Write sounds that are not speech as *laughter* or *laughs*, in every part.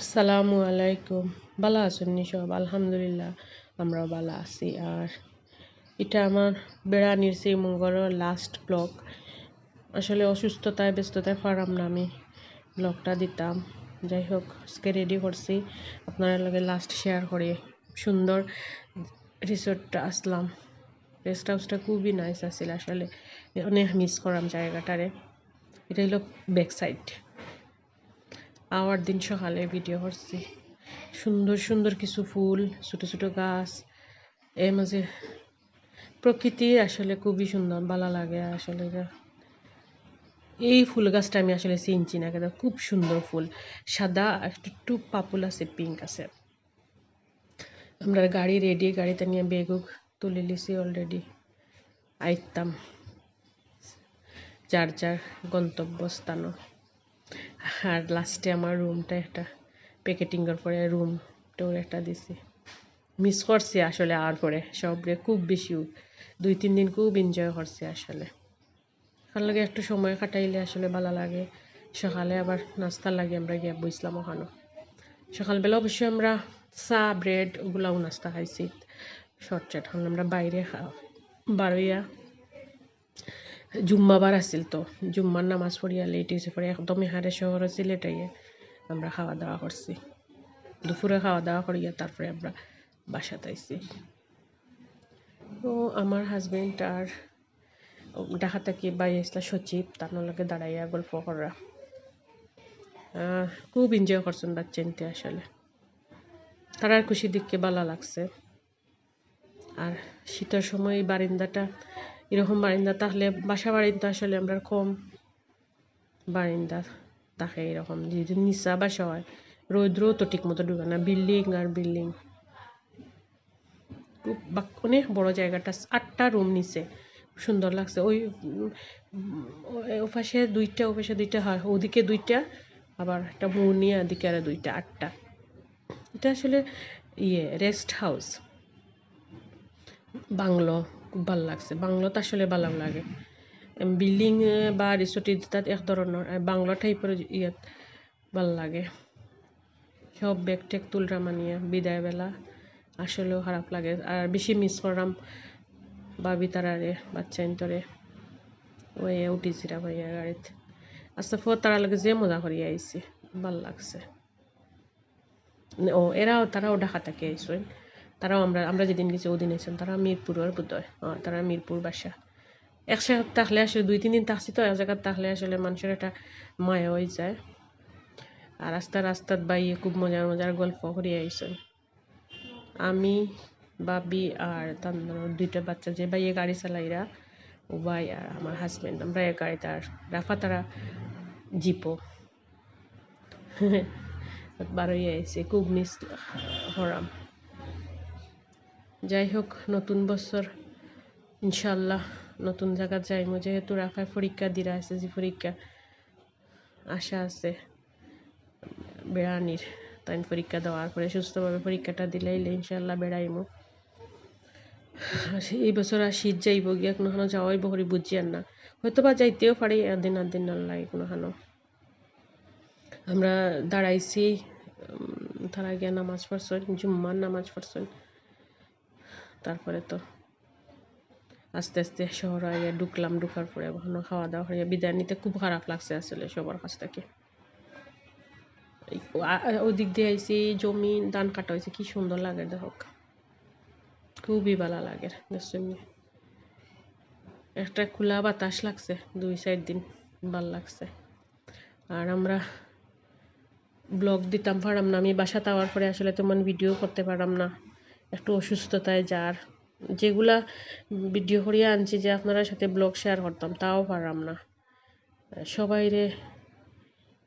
আসসালামু আলাইকুম। ভালো আছেন সব? আলহামদুলিল্লাহ, আমরাও ভালো আছি। আর এটা আমার বেড়ানির সেই মঙ্গলের লাস্ট ব্লগ আসলে অসুস্থতায়, ব্যস্ততায় পারাম না আমি ব্লগটা দিতাম। যাই হোক, আজকে রেডি করছি। আপনার লগে লাস্ট শেয়ার করে সুন্দর রিসোর্টটা আসলাম। রেস্ট হাউসটা খুবই নাইস আছিল আসলে। অনেক মিস করাম জায়গাটারে। এটা হলো ব্যাক সাইড আওয়ার দিন সকালে ভিডিও করছি। সুন্দর সুন্দর কিছু ফুল, ছোট ছোট গাছ। এর মাঝে প্রকৃতি আসলে খুবই সুন্দর, ভালো লাগে আসলে এই ফুল গাছটা আমি আসলে চিনছি না, কিন্তু খুব সুন্দর ফুল। সাদা একটু পাপুল আছে পিঙ্ক আছে। আমরা গাড়ি রেডি গাড়িতে নিয়ে বেগও তুলে লিছি অলরেডি আইতাম। যার যার গন্তব্যস্থানও। আর লাস্টে আমার রুমটা একটা প্যাকেটিংয়ের পরে রুম টোর একটা দিছি। মিস করছি আসলে আর পরে, সবরে খুব বেশি দুই, তিন দিন খুব এনজয় করছি আসলে। কার লাগে একটু সময় কাটাইলে আসলে ভালো লাগে। সকালে আবার নাস্তার লাগে আমরা গিয়ে বসলাম ওখানে। সকালবেলা অবশ্যই আমরা চা ব্রেড ওগুলাও নাস্তা খাইছি। শর্টচাট হলে আমরা বাইরে খাওয়া বারোইয়া জুম্মাবার আছিল তো। জুম্মার নামাজ পড়িয়া লেট হয়েছে পরে একদম এহারে শহর আছে লেটাইয়ে আমরা খাওয়া দাওয়া করছি। দুপুরে খাওয়া দাওয়া করিয়া তারপরে আমরা বাসাতে আইছি তো আমার হাজবেন্ড আর ঢাকা থেকে বাই আসলা সচিব, তার লগে দাঁড়াইয়া গল্প করা। খুব এনজয় করছেন বাচ্চা নিতে আসলে। তারার খুশি দিককে ভালো লাগছে। আর শীতের সময় বারিন্দাটা এরকম বারিন্দা থাকলে বাসা বাড়িতে আসলে আমরা কম বারিন্দা থাকে এরকম। যদি নিচা বাসা হয়, রৌদ্রও তো ঠিক মতো ঢুকে না। বিল্ডিং আর বিল্ডিং। অনেক বড় জায়গাটা আটটা রুম নিচে। সুন্দর লাগছে। ওই ওপাশে দুইটা ওপাশে দুইটা হয়। ওদিকে দুইটা, আবার একটা মুনিয়া দিকে আর দুইটা, আটটা। এটা আসলে ইয়ে রেস্ট হাউস বাংলো। খুব ভালো লাগছে। বাংলোতে আসলে ভালো লাগে বিল্ডিং বা রিসোর্ট তাত এক ধরনের বাংলো টাইপের ইয়াত ভালো লাগে। সব ব্যাগ টেক তুলরা মানিয়া বিদায় বেলা আসলেও খারাপ লাগে। আর বেশি মিস করলাম বাবি তারারে বাচ্চা ইন্তরে ওই উঠিছিলাম ভাইয়া গাড়িতে। আস্তে ফোর তারা লাগে যে মজা করিয়া আইসি ভালো লাগছে। ও এরাও তারাও ঢাকা থেকে আইসেন তারাও আমরা আমরা যেদিন গেছি ওদিন এসেছেন। তারা মিরপুরের বোধহয় তারা মিরপুর বাসা। একসাথে থাকলে আসলে দুই, তিন দিন থাকছি তো, এক জায়গায় থাকলে আসলে মানুষের একটা মায়া হয়ে যায়। আর রাস্তা রাস্তাত বাইয়ে খুব মজার মজার গল্প করিয়া আইসেন আমি, বাবি আর তার দুইটা বাচ্চা, যে বাইয়ে গাড়ি চালাইরা, ও ভাই আর আমার হাজব্যান্ড আমরা এক গাড়িতে আর রাফা তারা জিপো। *laughs* বারোই আইসে খুব মিস হরাম। যাই হোক নতুন বছর। ইনশাল্লাহ নতুন জায়গা যাইমো। যেহেতু রাফায় পরীক্ষা, দিরা যে পরীক্ষা, আশা আছে বেড়ানির। তাই পরীক্ষা দেওয়ার পরে সুস্থভাবে পরীক্ষাটা দিলাইলে ইনশাল্লাহ বেড়াইমো। এই বছর আর শীত যাইব গিয়া কোনোখানো যাওয়াই বহরি বুঝি আর না। হয়তো বা যাইতেও পারি, একদিন আর দিন লাগে কোনোখানো। আমরা দাঁড়াইছি তারা গিয়া নামাজ পড়ছেন জুম্মার নামাজ পড়ছেন তারপরে তো আস্তে আস্তে শহর আইয়া ঢুকলাম, ঢুকার পরে কখনো খাওয়া দাওয়া হইয়া বিদায় নিতে খুব খারাপ লাগছে আসলে সবার কাছ থেকে। ওই দিক দিয়ে আইসি জমি ধান কাটা হয়েছে, কি সুন্দর লাগে দেখক খুবই ভালো লাগে একটা খোলা বাতাস লাগছে, দুই চার দিন ভালো লাগছে। আর আমরা ব্লগ দিতাম পারাম না, আমি বাসা তাওয়ার পরে আসলে তেমন ভিডিও করতে পারাম না। একটু অসুস্থতায় যার। যেগুলা ভিডিও করিয়া আনছি যে আপনারা সাথে ব্লগ শেয়ার করতাম, তাও পারাম না। সবাইরে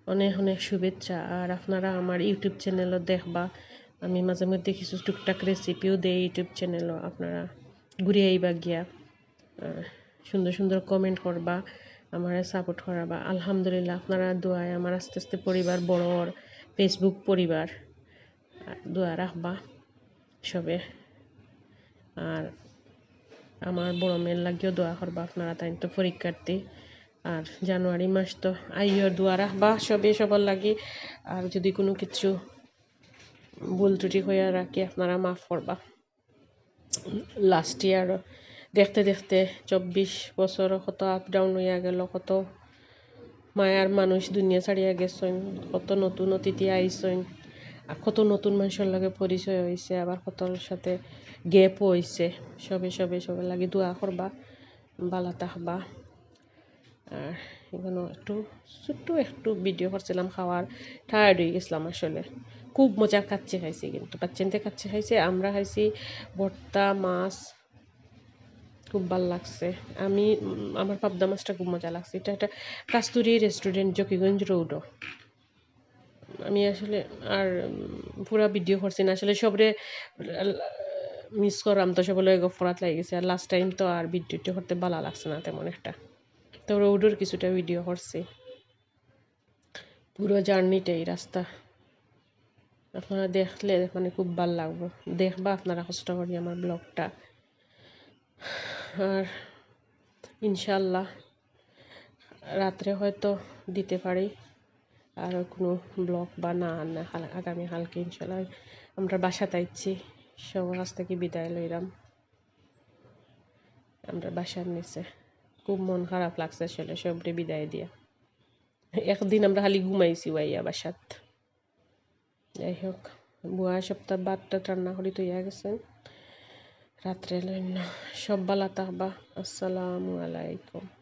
অনেক অনেক শুভেচ্ছা। আর আপনারা আমার ইউটিউব চ্যানেলও দেখবা। আমি মাঝে মধ্যে কিছু টুকটাক রেসিপিও দেই ইউটিউব চ্যানেলও আপনারা ঘুরে আইবা গিয়া সুন্দর সুন্দর কমেন্ট করবা, আমার সাপোর্ট করাবা। আলহামদুলিল্লাহ, আপনারা দোয়ায় আমার আস্তে আস্তে পরিবার বড় ফেসবুক পরিবার দোয়া রাখবা। সবে আর আমার বড় মেয়ের লাগিও দোয়া করবা আপনারা, তাই তো পরীক্ষার্থী। আর জানুয়ারি মাস তো আইয়র দোয়া রাখবা সবে সবার লাগে। আর যদি কোনো কিছু ভুল ত্রুটি হইয়া রাখি, আপনারা মাফ করবা। লাস্ট ইয়ার দেখতে দেখতে চব্বিশ বছর কত আপ ডাউন হইয়া গেল, কত মায়ার মানুষ দুনিয়া ছাড়িয়া গেছেন কত নতুন অতিথি আইসেন কত নতুন মানুষের লাগে পরিচয় হয়েছে আবার কতর সাথে গ্যাপও হয়েছে সবে সবে সবে লাগে দোয়া করবা, বালা থাকবা। আর একটু, ছোট্ট একটু ভিডিও করছিলাম, খাওয়ার। টায়ার্ড হয়ে গেছিলাম আসলে। খুব মজার কাচ্চি খাইছি কিন্তু। বাচ্চানতে কাচ্চি খাইছে, আমরা খাইছি ভর্তা, মাছ। খুব ভালো লাগছে। আমি আমার পাবদা মাছটা খুব মজা লাগছে। এটা একটা কাস্তুরি রেস্টুরেন্ট জকিগঞ্জ রোডও। আমি আসলে আর পুরা ভিডিও করছি না। আসলে সবরে মিস করাম তো সবলে গফরাত লাগে গেছে। আর লাস্ট টাইম তো আর ভিডিওটি করতে ভালো লাগছে না তেমন একটা। তো রোডের কিছুটা ভিডিও করছি। পুরো জার্নিটাই রাস্তা। আপনারা দেখলে মানে খুব ভালো লাগবে। দেখবা আপনারা কষ্ট করি আমার ব্লগটা। আর ইনশাল্লাহ রাত্রে হয়তো দিতে পারি। আর কোনো ব্লগ বা না না আগামী কালকে ইনশাল্লাহ আমরা বাসা তাইছি সবার কাছ থেকে বিদায় লইলাম। আমরা বাসার নিচে। খুব মন খারাপ লাগছে আসলে সবরে বিদায় দিয়া। একদিন আমরা খালি ঘুমাইছি ওয়াইয়া বাসাত। যাই হোক বুয়া সপ্তাহ বাদটা রান্না করি তৈয়া গেছে। রাত্রে লইন সব বালা থাকবা আসসালামু আলাইকুম।